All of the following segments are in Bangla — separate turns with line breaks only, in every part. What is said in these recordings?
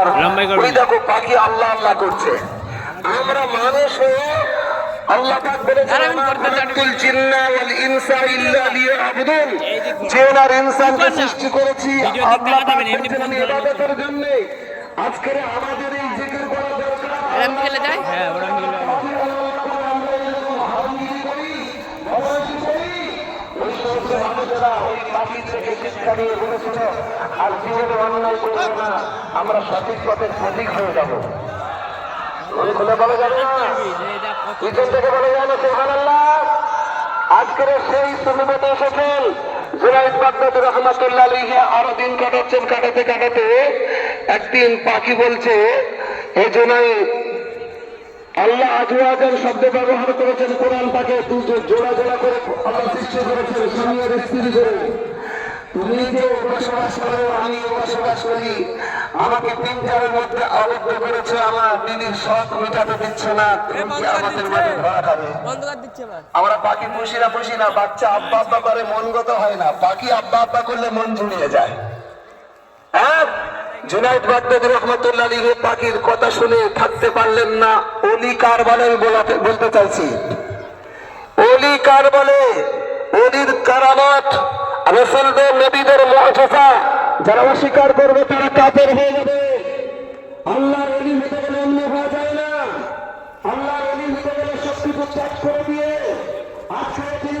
ওই দেখো পাখি আল্লাহ আল্লাহ করছে। আমরা মানুষ হয়ে আল্লাহ পাক বলেছেন
আর আমি
"মা
করতে জানি না।
খালাকতুল জিন্না ওয়াল ইনসা ইল্লা লিয়াবুদুন। জিন আর ইনসানকে সৃষ্টি করেছি আল্লাহ
দেখাতে হবে না,
পাক
এমনি
বলেছেন,
ফোন
আমি
ধরে
ইবাদতের জন্য আজকের আমাদের এই জিকির করা দরকার।
খেলে যায়? হ্যাঁ মিলে
আর না, আমরা সঠিক পথের প্রতীক হয়ে যাব। বলা না। বলে আজকের সেই সুবিধাতে এসেছেন জুনাইদ বাগদাদ রহমাতুল্লাহ আরও দিন কাটাচ্ছেন, কাটাতে কাটাতে। একদিন পাখি বলছে, হে জুনাইদ আল্লাহ আজওয়াজের শব্দ ব্যবহার করেছেন কোরআন তাকে দুটো জোড়া জোড়া করে আল্লাহ সৃষ্টি করেছেন স্বামী আর স্ত্রী করে। তুমি যে বসবাস করো আমি বসবাস করি। আমাকে মধ্যে আবদ্ধ করেছে আমার দিদির শখ মেটাতে দিচ্ছে না আমাদের মাঝে ধরা খাবে? আমরা পাখি পুষি না পুষি না বাচ্চা আব্বা আব্বা করে মনগত হয় না পাখি আব্বা আব্বা করলে মন জুড়িয়ে যায়। জুনাইদ বাগদাদি রহমতুল্লাহ আলীর পাখির কথা শুনে থাকতে পারলেন না। অলি কার বলে আমি বলাতে চাইছি? অলি কার বলে? অলির কারামত রসুলদের নবীদের মহাজা যারা অস্বীকার করবে, তারা কাপের হয়ে যাবে। আল্লাহ অলি হতে গেলে এমনি হওয়া যায় না। আল্লাহ অলি হতে গেলে সবকিছু ত্যাগ করে দিয়ে আজকে তিনি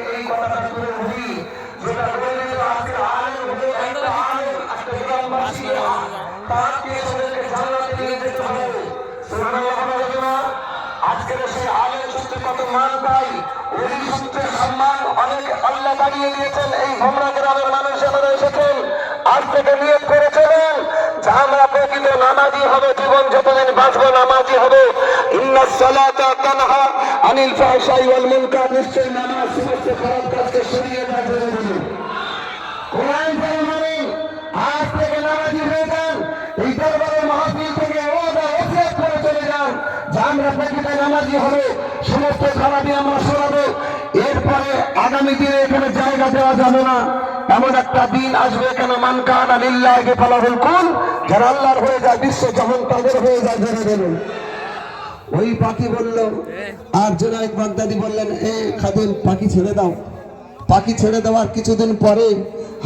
আজকের সেই আলেম সূত্রে কত মান পাই, ওই সূত্রে সম্মান অনেক আল্লাহ বাড়িয়ে দিয়েছেন। এই ভোমরা গ্রামের মানুষ যারা এসেছেন। আজ থেকে নিয়োগ করেছিলেন যে আমরা প্রকৃত নামাজি হবে, জীবন যতদিন বাঁচবো নামাজি হবে। ইন্না সালাতা তানহা আনিল ফাহশাই ওয়াল মুনকার। নিশ্চয় নামাজ সমস্ত খারাপ কাজকে সরিয়ে যে আমরা প্রকৃত নামাজি হবে সমস্ত খারাপই আমরা সরাবো। এরপরে আগামী দিনে এখানে জায়গা দেওয়া যাবে না। এমন একটা দিন আসবে কেন মান কান আলিল্লাহকে ফালাহুল কুল যারা আল্লাহর হয়ে যায় বিশ্ব যখন তাদের হয়ে যায় ধরে ওই পাখি বলল আর জুনাইদ বাগদাদি বললেন এ খাদিম পাখি ছেড়ে দাও। পাখি ছেড়ে দেওয়ার কিছুদিন পরে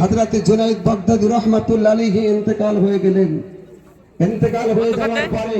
হাজরাতে জুনাইদ বাগদাদি রহমাতুল্লাহ আলাইহি ইন্তেকাল হয়ে গেলেন। ইন্তেকাল হয়ে যাওয়ার পরে